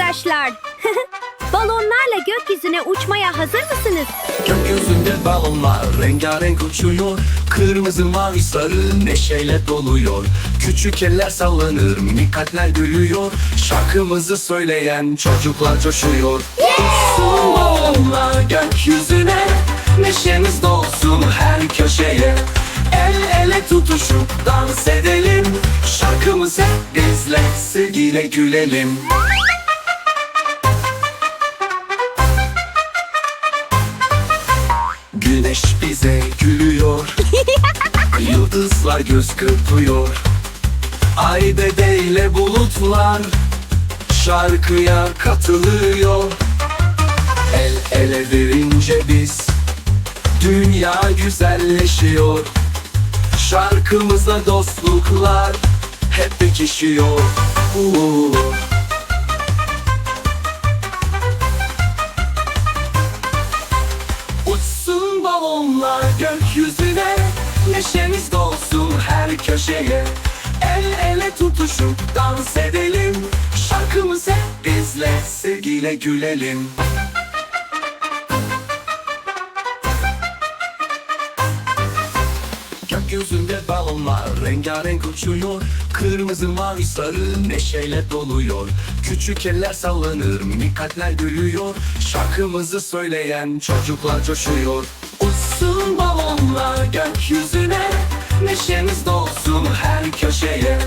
arkadaşlar. Balonlarla gökyüzüne uçmaya hazır mısınız? Gökyüzünde balonlar rengarenk uçuyor. Kırmızı mavi sarı neşeyle doluyor. Küçük eller sallanır minik kalpler gülüyor. Şarkımızı söyleyen çocuklar coşuyor. Uçsun balonlar gökyüzüne Neşemiz dolsun her köşeye. El ele tutuşup dans edelim Şarkımız hep bizle sevgiyle gülelim Yıldızlar göz kırpıyor. Ay bebeğiyle bulutlar Şarkıya katılıyor. El ele verince biz Dünya güzelleşiyor. Şarkımızla dostluklar Hep pekişiyor. Uuu. Uçsun balonlar gökyüzüne Neşemiz dolsun her köşeye. El ele tutuşup dans edelim Şarkımız hep bizle sevgiyle gülelim. Gökyüzünde balonlar rengarenk uçuyor Kırmızı mavi sarı neşeyle doluyor. Küçük eller sallanır minik kalpler gülüyor Şarkımızı söyleyen çocuklar coşuyor. Uçsun balonlar gökyüzüne Neşemiz dolsun her köşeye.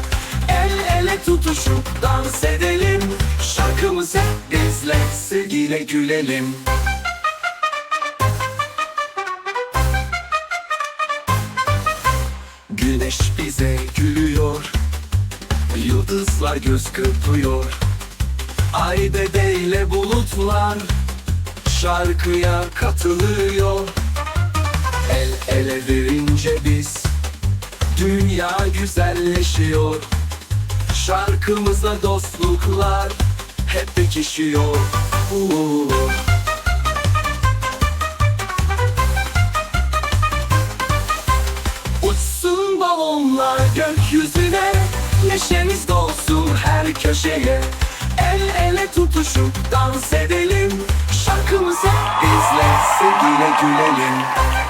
El ele tutuşup dans edelim Şarkımız hep bizle sevgiyle gülelim. Güneş bize gülüyor Yıldızlar göz kırpıyor. Ay bebeğiyle bulutlar Şarkıya katılıyor. El ele verince biz Dünya güzelleşiyor. Şarkımızla dostluklar Hep pekişiyor. Uuu. Uçsun balonlar gökyüzüne Neşemiz dolsun her köşeye. El ele tutuşup dans edelim Şarkımız hep bizle sevgiyle gülelim